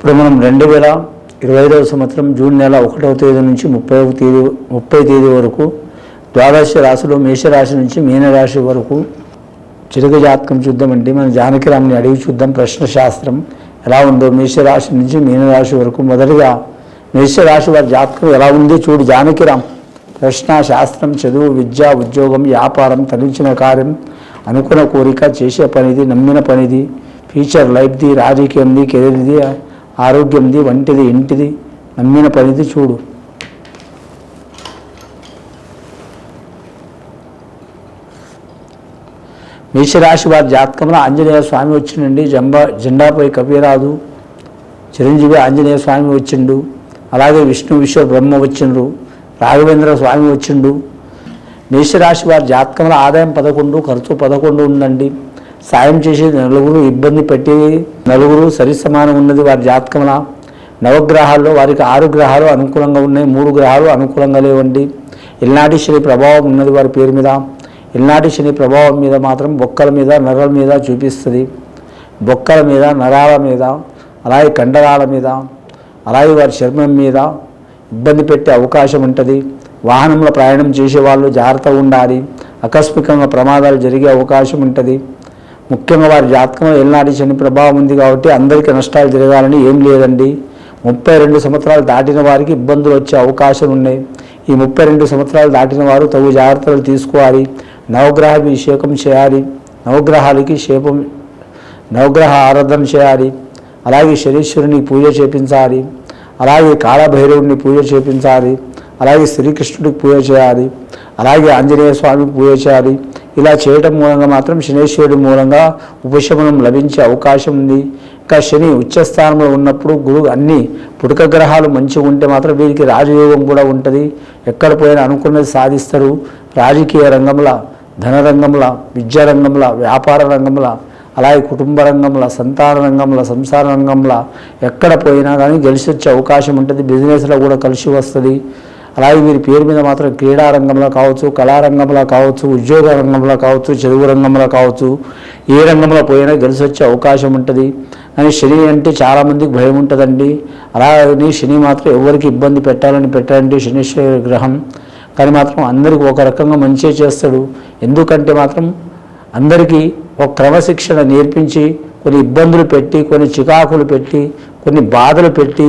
ఇప్పుడు మనం రెండు వేల ఇరవై ఐదవ సంవత్సరం జూన్ నెల ఒకటవ తేదీ నుంచి ముప్పై తేదీ ముప్పై తేదీ వరకు ద్వాదశ రాశిలో మేషరాశి నుంచి మీనరాశి వరకు చిరుక జాతకం చూద్దామండి మన జానకిరామ్ని అడిగి చూద్దాం. ప్రశ్న శాస్త్రం ఎలా ఉందో? మేషరాశి నుంచి మీనరాశి వరకు మొదటిగా మేషరాశి వారి జాతకం ఎలా ఉంది చూడు జానకిరామ్ ప్రశ్న శాస్త్రం చదువు విద్య ఉద్యోగం వ్యాపారం తలించిన కార్యం అనుకున్న కోరిక చేసే పనిది నమ్మిన పనిది ఫ్యూచర్ లైఫ్ది రాజకీయంది కెరీర్ది ఆరోగ్యంది వంటిది ఇంటిది నమ్మిన పనిది చూడు. మేషరాశి వారి జాతకంలో ఆంజనేయ స్వామి వచ్చిండండి. జంబా జెండాపై కవిరాదు చిరంజీవి ఆంజనేయ స్వామి వచ్చిండు. అలాగే విష్ణు విశ్వ బ్రహ్మ వచ్చిండ్రు. రాఘవేంద్ర స్వామి వచ్చిండు. మేషరాశి వారి జాతకంలో ఆదాయం పదకొండు ఖర్చు పదకొండు ఉందండి. సాయం చేసే నలుగురు ఇబ్బంది పెట్టి నలుగురు సరి సమానం ఉన్నది వారి జాతకమున నవగ్రహాల్లో వారికి ఆరు గ్రహాలు అనుకూలంగా ఉన్నాయి మూడు గ్రహాలు అనుకూలంగా లేవండి. ఇల్నాటి శని ప్రభావం ఉన్నది వారి పేరు మీద. ఇల్నాటి శని ప్రభావం మీద మాత్రం బొక్కల మీద నరల మీద చూపిస్తుంది. బొక్కల మీద నరాల మీద అలాగే కండరాల మీద అలాగే వారి చర్మం మీద ఇబ్బంది పెట్టే అవకాశం ఉంటుంది. వాహనంలో ప్రయాణం చేసే వాళ్ళు జాగ్రత్తగా ఉండాలి. ఆకస్మికంగా ప్రమాదాలు జరిగే అవకాశం ఉంటుంది. ముఖ్యంగా వారి జాతకంలో ఎల్నాటి శని ప్రభావం ఉంది కాబట్టి అందరికీ నష్టాలు జరగాలని ఏం లేదండి. ముప్పై రెండు సంవత్సరాలు దాటిన వారికి ఇబ్బందులు వచ్చే అవకాశం ఉన్నాయి. ఈ ముప్పై రెండు సంవత్సరాలు దాటిన వారు తగు జాగ్రత్తలు తీసుకోవాలి. నవగ్రహ అభిషేకం చేయాలి. నవగ్రహాలకి శేపం నవగ్రహ ఆరాధన చేయాలి. అలాగే శనీశ్వరుని పూజ చేపించాలి. అలాగే కాళభైరవుడిని పూజ చేపించాలి. అలాగే శ్రీకృష్ణుడికి పూజ చేయాలి. అలాగే ఆంజనేయ స్వామికి పూజ చేయాలి. ఇలా చేయటం మూలంగా మాత్రం శనేశ్వరుడి మూలంగా ఉపశమనం లభించే అవకాశం ఉంది. ఇంకా శని ఉచ్చస్థానంలో ఉన్నప్పుడు గురువు అన్ని పుటక గ్రహాలు మంచిగా ఉంటే మాత్రం వీరికి రాజయోగం కూడా ఉంటుంది. ఎక్కడ పోయినా అనుకున్నది సాధిస్తారు. రాజకీయ రంగంలో ధన రంగంలో విద్యా రంగంలో వ్యాపార రంగంలో అలాగే కుటుంబ రంగంలో సంతాన రంగంలో సంసార రంగంలో ఎక్కడ పోయినా కానీ గెలిచి వచ్చే అవకాశం ఉంటుంది. బిజినెస్లో కూడా కలిసి వస్తుంది. అలాగే వీరి పేరు మీద మాత్రం క్రీడా రంగంలో కావచ్చు కళారంగంలో కావచ్చు ఉద్యోగ రంగంలో కావచ్చు చదువు రంగంలో కావచ్చు ఏ రంగంలో పోయినా గెలిచి వచ్చే అవకాశం ఉంటుంది. కానీ శని అంటే చాలామందికి భయం ఉంటుందండి. అలాగని శని మాత్రం ఎవరికి ఇబ్బంది పెట్టాలని పెట్టాలంటే శనిశ్వర గ్రహం. కానీ మాత్రం అందరికీ ఒక రకంగా మంచిగా చేస్తాడు. ఎందుకంటే మాత్రం అందరికీ ఒక క్రమశిక్షణ నేర్పించి కొన్ని ఇబ్బందులు పెట్టి కొన్ని చికాకులు పెట్టి కొన్ని బాధలు పెట్టి